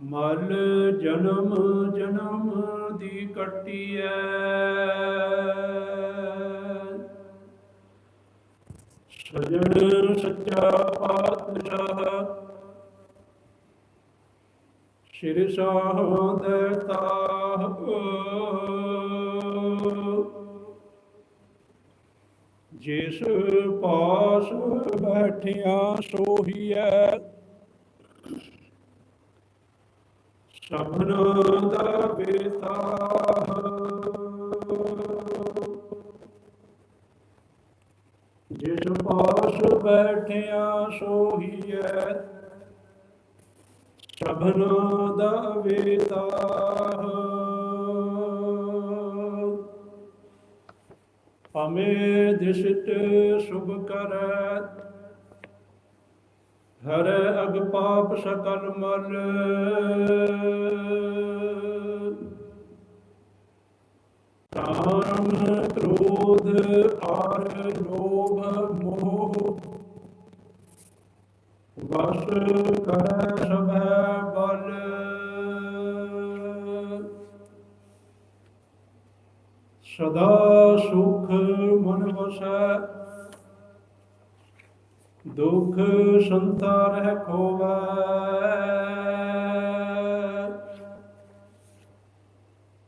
ਮਲ ਜਨਮ ਜਨਮ ਦੀ ਕੱਟੀਐ। ਸਜਣ ਸੱਚਾ ਪਾਤਸ਼ਾਹ। ਸ਼੍ਰੀ ਸਾਹ ਦੇਤਾ ਜਿਸ ਪਾਸ ਬੈਠਿਆ ਸੋਹੀਐ। ਸਭਨਾ ਦਾ ਬੇਤਾ ਜਿਸ ਪਾਸ ਬੈਠਿਆ ਸੋਹੀਐ ਸਭਨਾ ਦਾ ਵੇਤਾ ਅਮੇ ਦਿਸ਼ਟ ਸੁਭ ਕਰੈ ਹਰ ਅਗ ਪਾਪ ਸਕਲ ਮਲ। ਕਾਮ ਕ੍ਰੋਧ ਆਰ ਲੋਭ ਮੋਹ। ਵਸ ਕਰੈ ਸਭੈ ਬਲ। ਸਦਾ ਸੁਖ ਮਨ ਵਸੈ। ਦੁਖ ਸੰਤਾਰ ਖੋਵੈ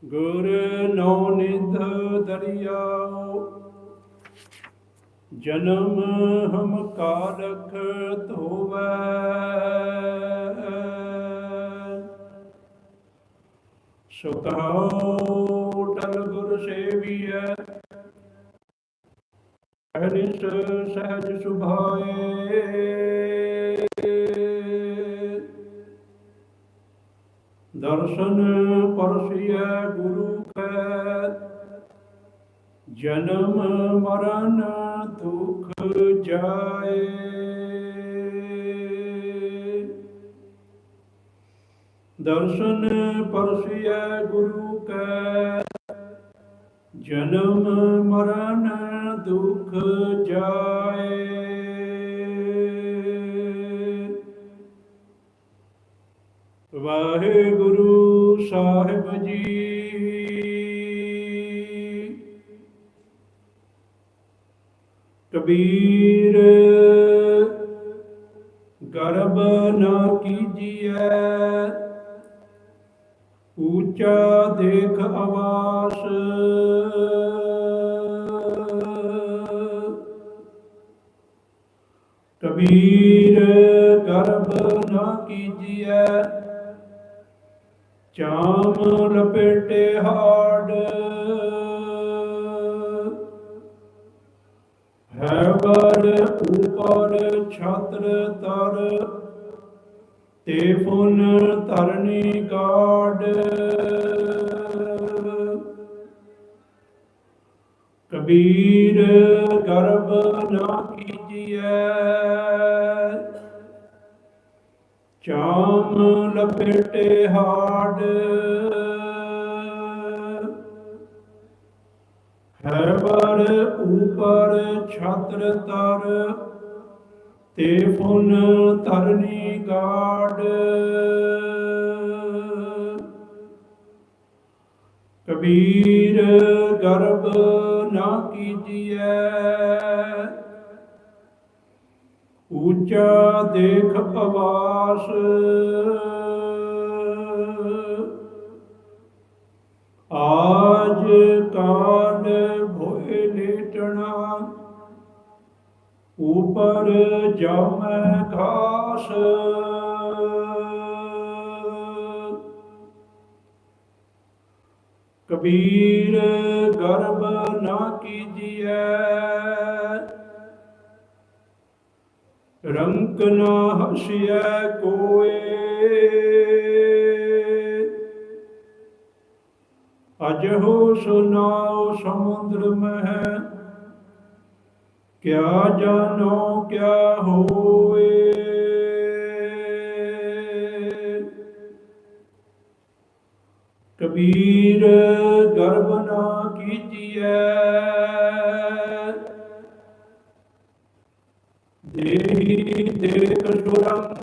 ਗੁਰ ਨੌ ਨਿਧ ਦਰਿਆਉ, ਜਨਮ ਹਮ ਕਾਲਖ ਧੋਵੈ। ਸੁਖਾਉ ਟਲ ਗੁਰ ਸੇਵੀਐ ਅਨਿਸ ਸਹਿਜ ਸੁਭਾਏ। ਦਰਸ਼ਨ ਪਰਸਿਐ ਗੁਰੂ ਕੈ, ਜਨਮ ਮਰਨ ਦੁਖ ਜਾਏ। ਦਰਸ਼ਨ ਪਰਸਿਐ ਗੁਰੂ ਕੈ, ਜਨਮ ਮਰਨ ਦੁਖ ਜਾਏ। ਵਾਹਿਗੁਰੂ ਸਾਹਿਬ ਜੀ ਕਬੀਰ ਗਰਬ ਨਾ ਕੀਜੀਐ ਊਚਾ ਦੇਖ ਆਵਾਜ਼ ਕਬੀਰ ਗਰਬ ਨਾ ਕੀਜੀਐ। ਚਾਮ ਲਪੇਟੇ ਹਾੜ। ਹੈ ਵਰ ਉਪਰ ਛਤਰ ਤਰ, ਤੇ ਫੁਨ ਧਰਨੀ ਗਾਡ ਕਬੀਰ ਗਰਬ ਨਾ ਕੀ ਕੀਜੀਐ ਚਾਮ ਲਪੇਟੇ ਹਾੜ। ਹੈ ਵਰ ਉਪਰ ਛਤਰ ਤਰ, ਤੇ ਫੁਨ ਧਰਨੀ ਗਾੜ। ਕਬੀਰ ਗਰਬ ਨਾ ਕੀਜੀਐ। ਉੱਚਾ ਦੇਖ ਆਵਾਸ। ਆਜ ਕਾਲ ਭੋਏ ਲੇਟਣਾ ਉਪਰ ਜਾਮੈ ਘਾਸ। ਕਬੀਰ ਗਰਬ ਨਾ ਕੀਜੀਐ। ਰੰਕ ਨਾ ਹਸਿਐ ਕੋਏ। ਅਜਹੋ ਸੁਨਾਓ ਸਮੁੰਦਰ ਮਹਿ, ਕਿਆ ਜਾਣੋ ਕਿਆ ਹੋਏ। ਕਬੀਰ ਗਰਬ ਨਾ ਕੀਜੀਐ। İtik duram